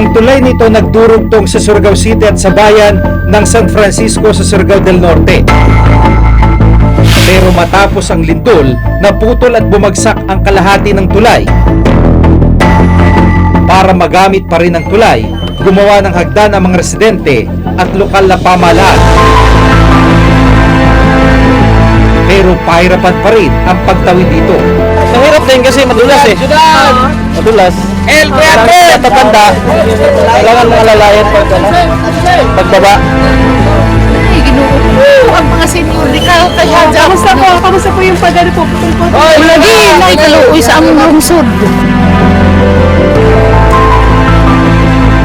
Ang tulay nito nagdurugtong sa Surigao City at sa bayan ng San Francisco sa Surigao del Norte. Pero matapos ang lindol, naputol at bumagsak ang kalahati ng tulay. Para magamit pa rin ang tulay, gumawa ng hagdan ang mga residente at lokal na pamahalaan. Pero pahirapan pa rin ang pagtawid dito. Mahirap din kasi madulas eh. Madulas. El, El! Tatanda. Kailangan mga lalayan pag ano, pagbaba. Ay, ginoo. Ang mga senior, di ka kaya dyan. Kamusta po? Kamusta po yung pagdari po? Putol po. Lagi, nakikaluoy sa among lungsod.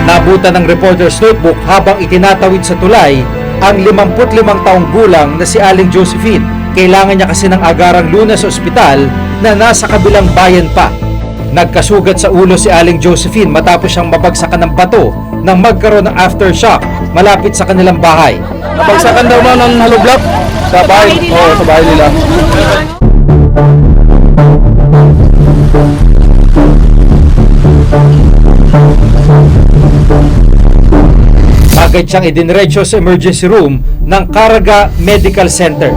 Nabutan ng reporter's notebook habang itinatawid sa tulay ang 55 taong gulang na si Aling Josephine. Kailangan niya kasi ng agarang lunas sa ospital na nasa kabilang bayan pa. Nagkasugat sa ulo si Aling Josephine matapos siyang mabagsakan ng bato nang magkaroon ng aftershock malapit sa kanilang bahay. Pagsakan daw man ng halublak sa bahay. Oo, sa bahay nila. Agad siyang idinretso sa emergency room ng Caraga Medical Center.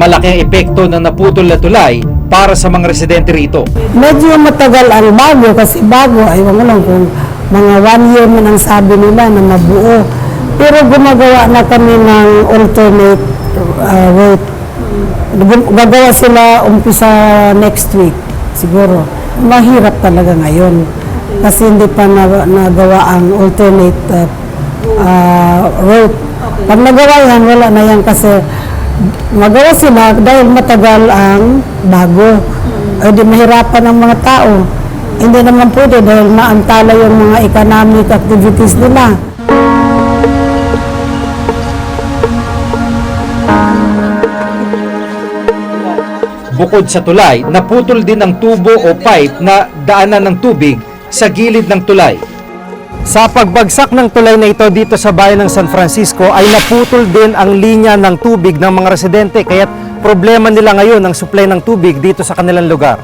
Malaki epekto ng naputol na tulay para sa mga residente rito. Medyo matagal ang bago kasi bago, ayaw mo lang kung mga one year man ang sabi nila na mabuo. Pero gumagawa na kami ng alternate uh, route. Gagawa sila umpisa next week, siguro. Mahirap talaga ngayon kasi hindi pa na, nagawa ang alternate uh, uh, route. Pag nagawa yan, wala na yan kasi magawa sila dahil matagal ang bago. Ay di mahirapan ang mga tao. Hindi naman pwede dahil maantala yung mga economic activities nila. Bukod sa tulay, naputol din ang tubo o pipe na daanan ng tubig sa gilid ng tulay. Sa pagbagsak ng tulay na ito dito sa bayan ng San Francisco ay naputol din ang linya ng tubig ng mga residente kaya problema nila ngayon ang supply ng tubig dito sa kanilang lugar.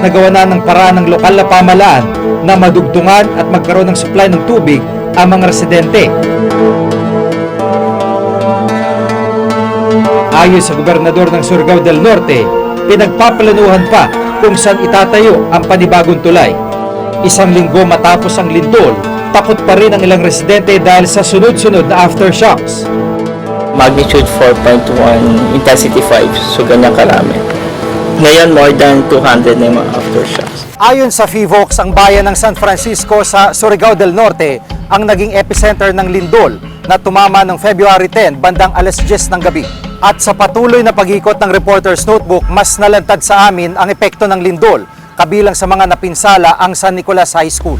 Nagawa na ng paraan ng lokal na pamalaan na madugtungan at magkaroon ng supply ng tubig ang mga residente. Ayon sa gobernador ng Surigao del Norte, pinagpaplanuhan pa kung saan itatayo ang panibagong tulay. Isang linggo matapos ang lindol, takot pa rin ang ilang residente dahil sa sunod-sunod na aftershocks. magnitude 4.1, intensity 5, so ganyan karami. Ngayon, more than 200 na yung mga aftershocks. Ayon sa FIVOX, ang bayan ng San Francisco sa Surigao del Norte ang naging epicenter ng lindol na tumama ng February 10 bandang alas 10 ng gabi. At sa patuloy na pag-ikot ng Reporter's Notebook, mas nalantad sa amin ang epekto ng lindol, kabilang sa mga napinsala ang San Nicolas High School.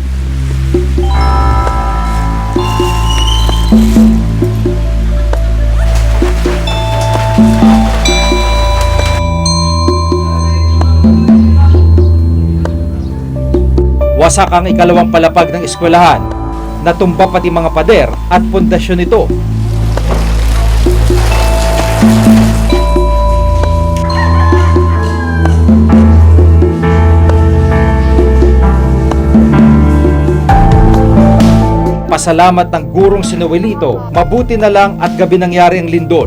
Wasak ang ikalawang palapag ng eskwelahan. Natumba pati mga pader at pundasyon nito. Pasalamat ng gurong si Noelito, mabuti na lang at gabi nangyari ang lindol.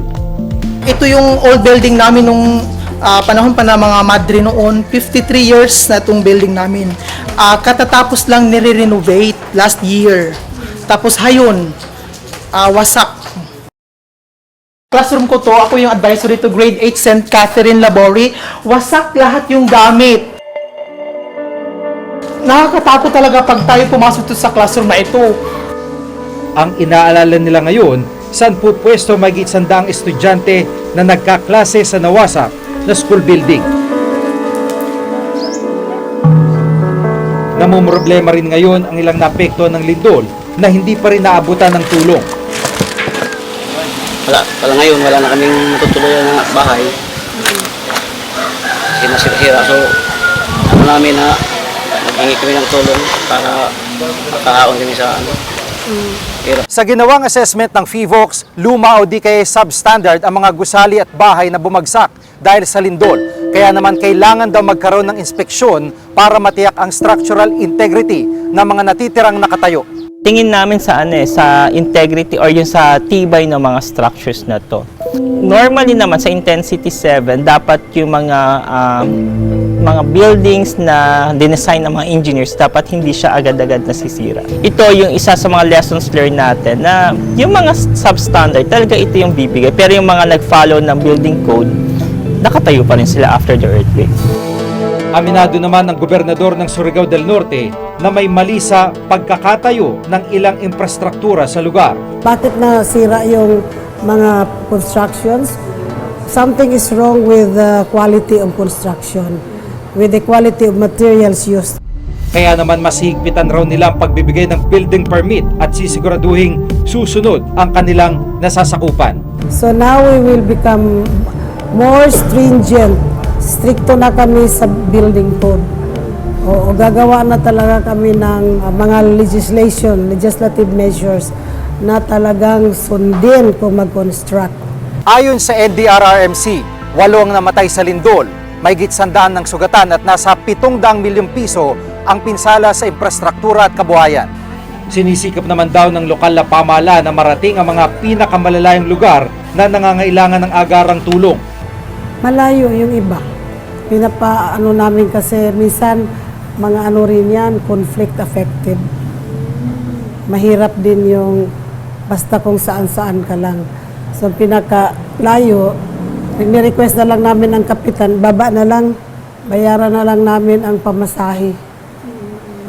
Ito yung old building namin nung ah, panahon pa na mga madre noon. 53 years na itong building namin. Ah, katatapos lang nire-renovate last year. Tapos hayon, ah, wasak. Classroom ko to, ako yung advisory to grade 8 St. Catherine Labori. Wasak lahat yung gamit. Nakakatakot talaga pag tayo pumasok to sa classroom na ito. Ang inaalala nila ngayon, saan po pwesto magiging sandaang estudyante na nagkaklase sa nawasak na school building. Namumroblema rin ngayon ang ilang napekto ng lindol na hindi pa rin naabutan ng tulong. wala, wala ngayon, wala na kaming matutuluyan ng bahay. Kasi nasira-sira. So, ano namin na naghingi kami ng tulong para makahaon kami sa ano. Hirap. Sa ginawang assessment ng FIVOX, luma o di kaya substandard ang mga gusali at bahay na bumagsak dahil sa lindol. Kaya naman kailangan daw magkaroon ng inspeksyon para matiyak ang structural integrity ng mga natitirang nakatayo. tingin namin sa ano eh, sa integrity or yung sa tibay ng mga structures na to. Normally naman sa intensity 7, dapat yung mga um, mga buildings na dinesign ng mga engineers, dapat hindi siya agad-agad nasisira. Ito yung isa sa mga lessons learned natin na yung mga substandard, talaga ito yung bibigay. Pero yung mga nag-follow ng building code, nakatayo pa rin sila after the earthquake. Aminado naman ng gobernador ng Surigao del Norte na may mali sa pagkakatayo ng ilang infrastruktura sa lugar. Bakit nasira yung mga constructions? Something is wrong with the quality of construction, with the quality of materials used. Kaya naman mas higpitan raw nila ang pagbibigay ng building permit at sisiguraduhing susunod ang kanilang nasasakupan. So now we will become more stringent. Stricto na kami sa building code. Oo, gagawa na talaga kami ng uh, mga legislation, legislative measures na talagang sundin kung mag-construct. Ayon sa NDRRMC, walo ang namatay sa lindol, may gitsandaan ng sugatan at nasa 700 milyong piso ang pinsala sa infrastruktura at kabuhayan. Sinisikap naman daw ng lokal na pamahala na marating ang mga pinakamalalayang lugar na nangangailangan ng agarang tulong. Malayo yung iba. Pinapa ano namin kasi minsan mga ano rin yan, conflict affected. Mahirap din yung basta kung saan-saan ka lang. So pinaka layo, ni-request na lang namin ang kapitan, baba na lang, bayaran na lang namin ang pamasahe.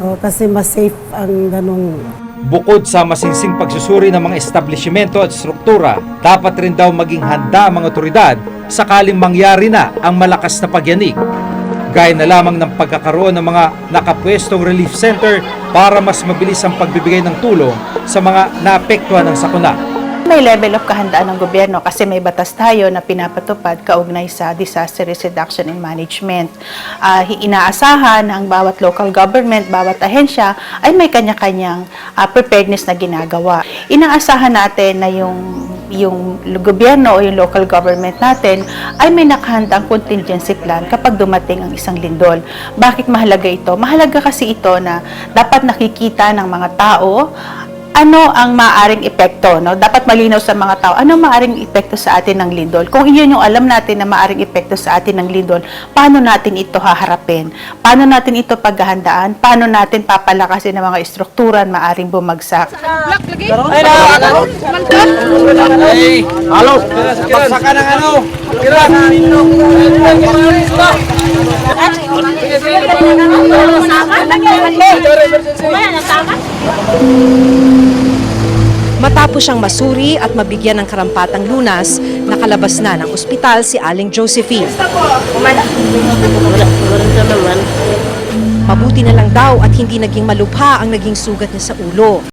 O, kasi mas safe ang ganong Bukod sa masinsing pagsusuri ng mga establishmento at struktura, dapat rin daw maging handa ang mga otoridad sakaling mangyari na ang malakas na pagyanig. Gaya na lamang ng pagkakaroon ng mga nakapwestong relief center para mas mabilis ang pagbibigay ng tulong sa mga naapektuhan ng sakuna. May level of kahandaan ng gobyerno kasi may batas tayo na pinapatupad kaugnay sa disaster risk reduction and management. Hi- inaasahan ang bawat local government, bawat ahensya ay may kanya-kanyang ah, preparedness na ginagawa. Inaasahan natin na yung yung gobyerno o yung local government natin ay may nakahandang contingency plan kapag dumating ang isang lindol. Bakit mahalaga ito? Mahalaga kasi ito na dapat nakikita ng mga tao ano ang maaring epekto, no? Dapat malinaw sa mga tao, ano maaring epekto sa atin ng lindol? Kung iyon yung alam natin na maaring epekto sa atin ng lindol, paano natin ito haharapin? Paano natin ito paghahandaan? Paano natin papalakasin ang mga istruktura na maaring bumagsak? Matapos siyang masuri at mabigyan ng karampatang lunas, nakalabas na ng ospital si Aling Josephine. Mabuti na lang daw at hindi naging malubha ang naging sugat niya sa ulo.